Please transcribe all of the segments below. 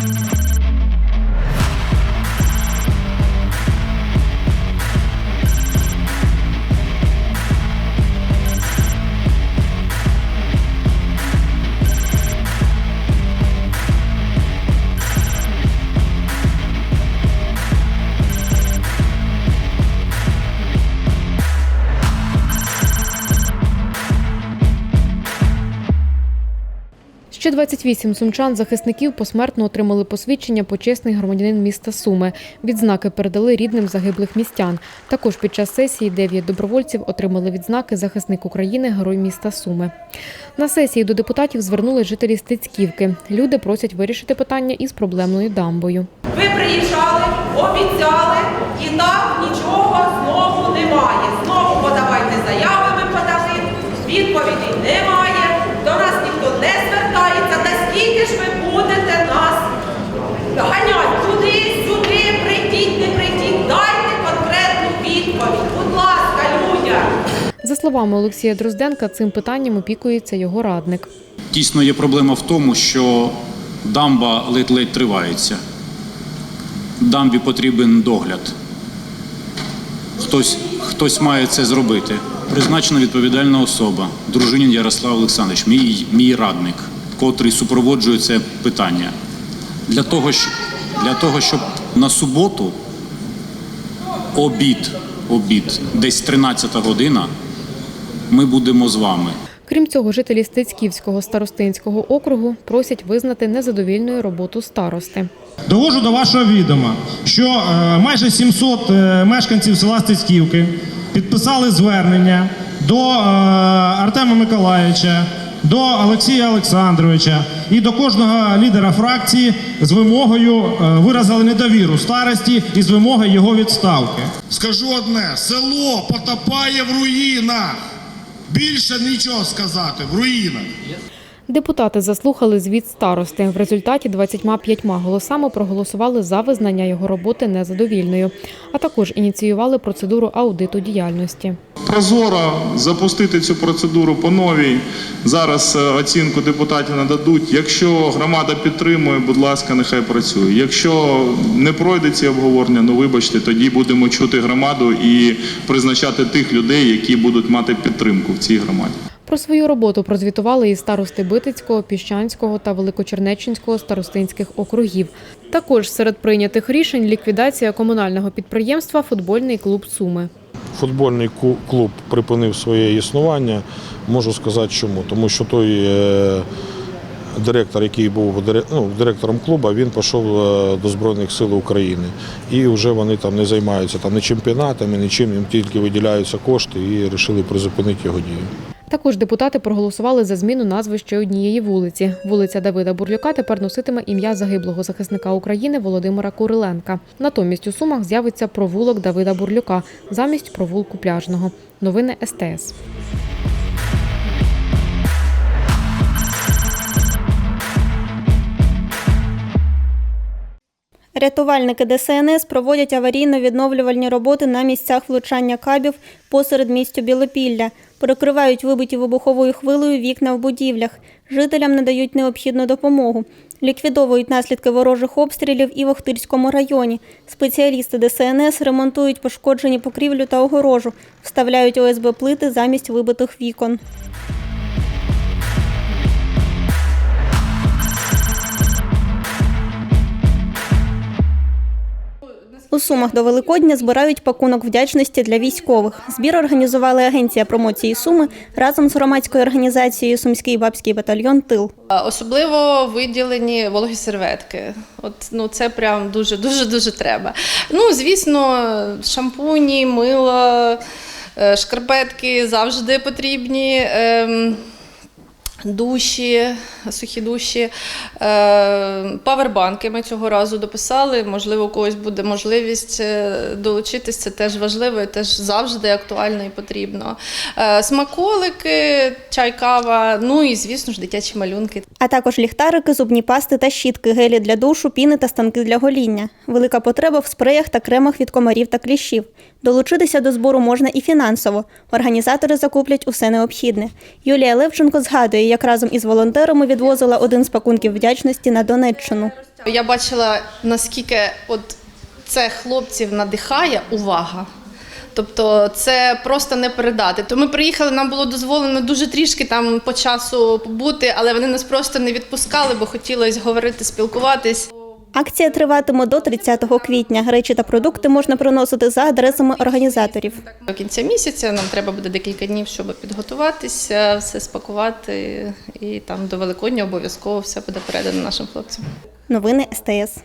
you Ще 28 сумчан захисників посмертно отримали посвідчення почесний громадянин міста Суми. Відзнаки передали рідним загиблих містян. Також під час сесії 9 добровольців отримали відзнаки захисник України, герой міста Суми. На сесії до депутатів звернули жителі Стецьківки. Люди просять вирішити питання із проблемною дамбою. Ви приїжджали, обіцяли, і так нічого знову немає. Знову подавайте заяви, ми подали, відповідей немає, ганяти туди, сюди, прийдіть, не прийдіть, дайте конкретну відповідь. Будь ласка, людям. За словами Олексія Дрозденка, цим питанням опікується його радник. Дійсно є проблема в тому, що дамба ледь-ледь тривається. Дамбі потрібен догляд. Хтось, хтось має це зробити. Призначена відповідальна особа, дружинін Ярослав Олександрович, мій, мій радник, котрий супроводжує це питання. Для того, щ- для того, щоб на суботу обід, обід, десь 13 година, ми будемо з вами. Крім цього, жителі Стецьківського старостинського округу просять визнати незадовільною роботу старости. Довожу до вашого відома, що е, майже 700 е, мешканців села Стецьківки підписали звернення до е, Артема Миколаївича, до Олексія Олександровича і до кожного лідера фракції з вимогою е, виразили недовіру старості і з вимогою його відставки. Скажу одне: село потопає в руїнах. Більше нічого сказати в руїнах. Депутати заслухали звіт старости. В результаті 25 голосами проголосували за визнання його роботи незадовільною, а також ініціювали процедуру аудиту діяльності. Прозоро запустити цю процедуру по новій. Зараз е, оцінку депутатів нададуть. Якщо громада підтримує, будь ласка, нехай працює. Якщо не пройде ці обговорення, ну вибачте, тоді будемо чути громаду і призначати тих людей, які будуть мати підтримку в цій громаді. Про свою роботу прозвітували і старости Битицького, Піщанського та Великочернеччинського старостинських округів. Також серед прийнятих рішень ліквідація комунального підприємства Футбольний клуб Суми. Футбольний клуб припинив своє існування. Можу сказати чому. Тому що той е, директор, який був ну, директором клубу, він пішов е, до Збройних сил України. І вже вони там не займаються там, ні чемпіонатами, нічим, їм тільки виділяються кошти і вирішили призупинити його дію. Також депутати проголосували за зміну назви ще однієї вулиці. Вулиця Давида Бурлюка тепер носитиме ім'я загиблого захисника України Володимира Куриленка. Натомість у Сумах з'явиться провулок Давида Бурлюка замість провулку пляжного. Новини СТС. Рятувальники ДСНС проводять аварійно-відновлювальні роботи на місцях влучання кабів посеред містю Білопілля, перекривають вибиті вибуховою хвилею вікна в будівлях. Жителям надають необхідну допомогу. Ліквідовують наслідки ворожих обстрілів і в Охтирському районі. Спеціалісти ДСНС ремонтують пошкоджені покрівлю та огорожу, вставляють ОСБ плити замість вибитих вікон. У Сумах до Великодня збирають пакунок вдячності для військових. Збір організували Агенція промоції Суми разом з громадською організацією Сумський бабський батальйон Тил. Особливо виділені вологі серветки. От ну це прям дуже дуже дуже треба. Ну звісно, шампуні, мило, е, шкарпетки завжди потрібні. Душі, сухі душі, е, павербанки ми цього разу дописали. Можливо, у когось буде можливість е, долучитись. Це теж важливо і теж завжди актуально і потрібно. Е, смаколики, чай, кава, ну і звісно ж дитячі малюнки. А також ліхтарики, зубні пасти та щітки, гелі для душу, піни та станки для гоління. Велика потреба в спреях та кремах від комарів та кліщів. Долучитися до збору можна і фінансово. Організатори закуплять усе необхідне. Юлія Левченко згадує, як разом із волонтерами відвозила один з пакунків вдячності на Донеччину. Я бачила, наскільки от це хлопців надихає увага. Тобто це просто не передати. То ми приїхали, нам було дозволено дуже трішки там по часу побути, але вони нас просто не відпускали, бо хотілося говорити, спілкуватись. Акція триватиме до 30 квітня. Речі та продукти можна приносити за адресами організаторів. До кінця місяця нам треба буде декілька днів, щоб підготуватися, все спакувати, і там до Великодня обов'язково все буде передано нашим хлопцям. Новини СТС.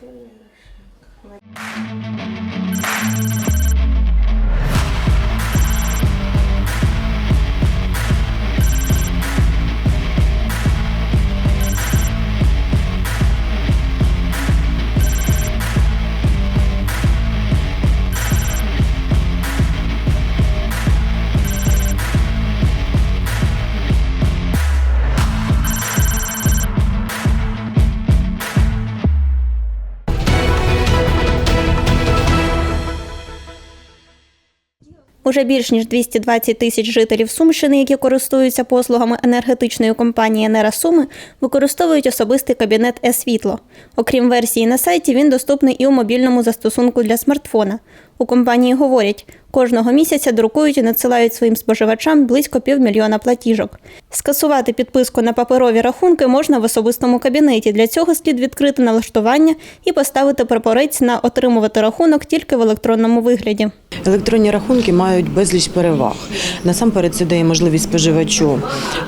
Уже більш ніж 220 тисяч жителів Сумщини, які користуються послугами енергетичної компанії «Енера Суми, використовують особистий кабінет «Е-Світло». Окрім версії на сайті, він доступний і у мобільному застосунку для смартфона. У компанії говорять, кожного місяця друкують і надсилають своїм споживачам близько півмільйона платіжок. Скасувати підписку на паперові рахунки можна в особистому кабінеті. Для цього слід відкрити налаштування і поставити прапорець на отримувати рахунок тільки в електронному вигляді. Електронні рахунки мають безліч переваг. Насамперед це дає можливість споживачу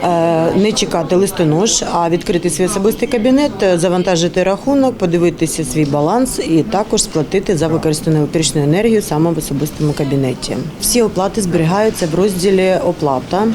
е, не чекати листонож, а відкрити свій особистий кабінет, е, завантажити рахунок, подивитися свій баланс і також сплатити за використану електричну енергію саме в особистому кабінеті. Всі оплати зберігаються в розділі Оплата.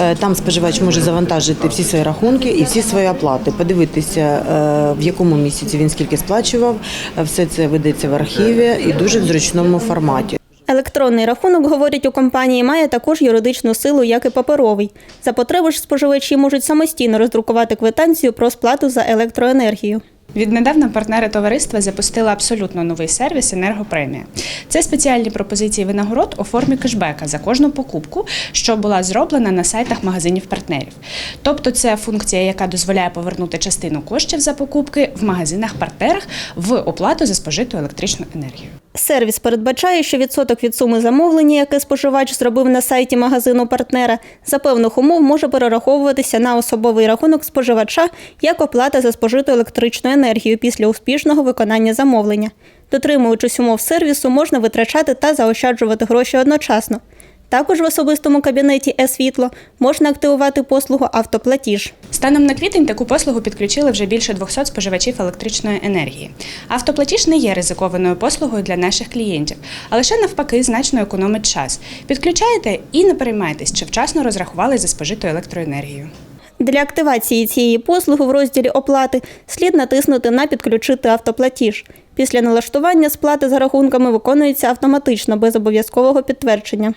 Е, Там споживач може завантажити всі свої рахунки і всі свої оплати, подивитися, е, в якому місяці він скільки сплачував. Е, Все це ведеться в архіві і дуже в зручному форматі. Електронний рахунок, говорять у компанії, має також юридичну силу, як і паперовий. За потреби ж споживачі можуть самостійно роздрукувати квитанцію про сплату за електроенергію. Віднедавна партнери товариства запустили абсолютно новий сервіс Енергопремія. Це спеціальні пропозиції винагород у формі кешбека за кожну покупку, що була зроблена на сайтах магазинів партнерів. Тобто, це функція, яка дозволяє повернути частину коштів за покупки в магазинах партнерах в оплату за спожиту електричну енергію. Сервіс передбачає, що відсоток від суми замовлення, яке споживач зробив на сайті магазину партнера, за певних умов може перераховуватися на особовий рахунок споживача як оплата за спожиту електричну енергію після успішного виконання замовлення. Дотримуючись умов сервісу, можна витрачати та заощаджувати гроші одночасно. Також в особистому кабінеті «Е-Світло» можна активувати послугу автоплатіж. Станом на квітень таку послугу підключили вже більше 200 споживачів електричної енергії. Автоплатіж не є ризикованою послугою для наших клієнтів, а лише навпаки значно економить час. Підключаєте і не переймайтесь, чи вчасно розрахували за спожиту електроенергію. Для активації цієї послуги в розділі оплати слід натиснути на підключити автоплатіж. Після налаштування сплати за рахунками виконується автоматично без обов'язкового підтвердження.